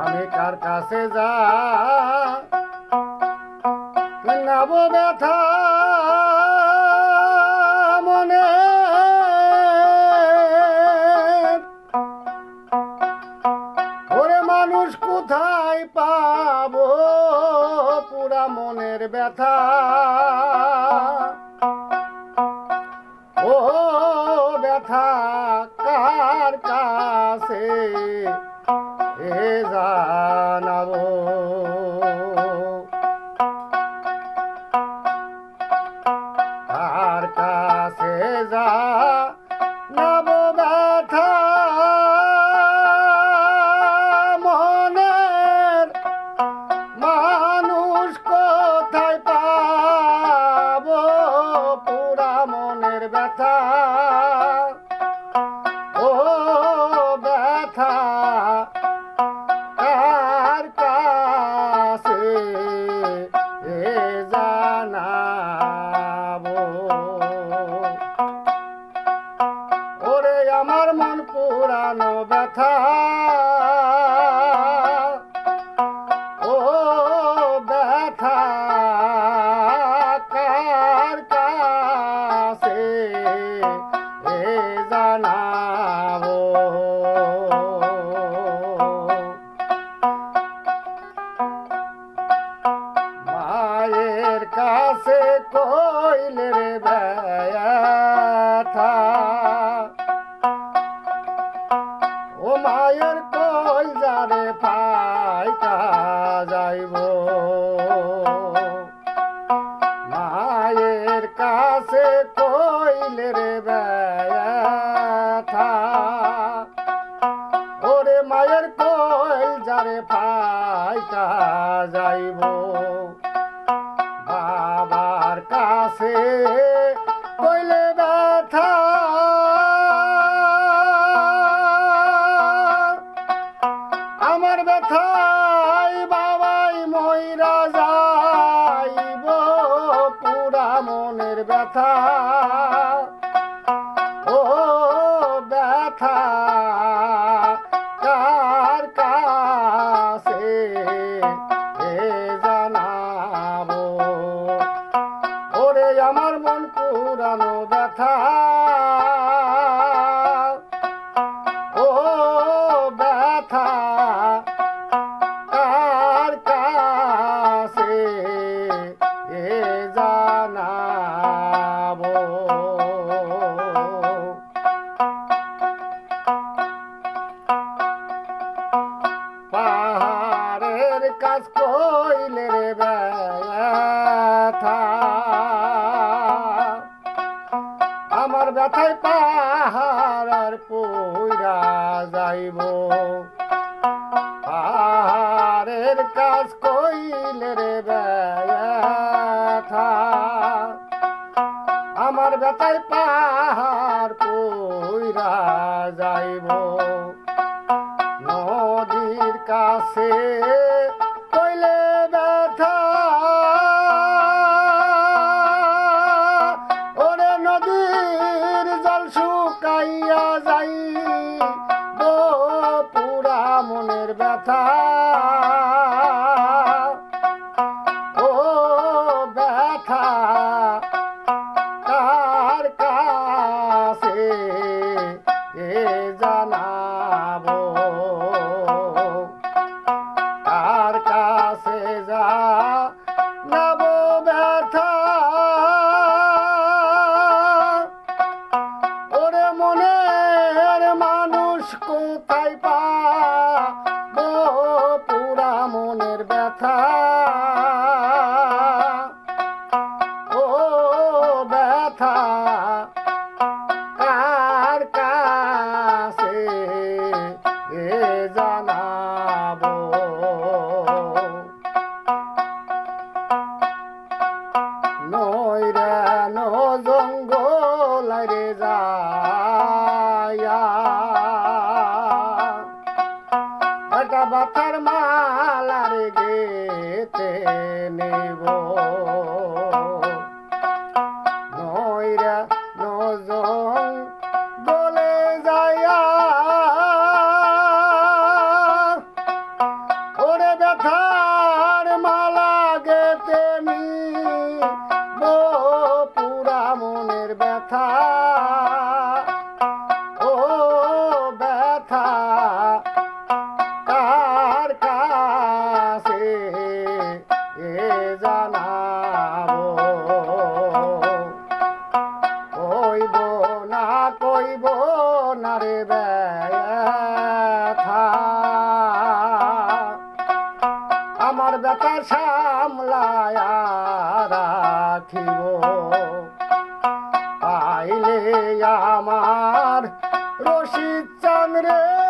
আমি কার কাছে যা নাব ব্যথা মনে। ওরে মানুষ কোথায় পাবো? পুরা মনের ব্যথা। কাছে Oh! কাছে কইলে রে ওরে মায়ের কইল যারে ফাইতা যাইব। বাবার কাছে মনের ব্যথায় পাহাড় পইরা যাইব। পাহাড়ের কাজ কইলে রে আমার ব্যথায় পাহাড় পইরা যাইব। নদীর কাছে ব্যথা। ও ব্যথা কার কাছে এ জানাব? কার কাছে যা নব ব্যথা? ওরে মনের মানুষ কোথায় পা নইরা ন জঙ্গল রে যায়া। একটা বাথার মালার গেতে নেব। নইরা ন জঙ্গলে যায়া। ওরে ব্যথা আমার ব্যথা সামলায় রাখিব। আইলে আমার রশিদ চান্দ্রে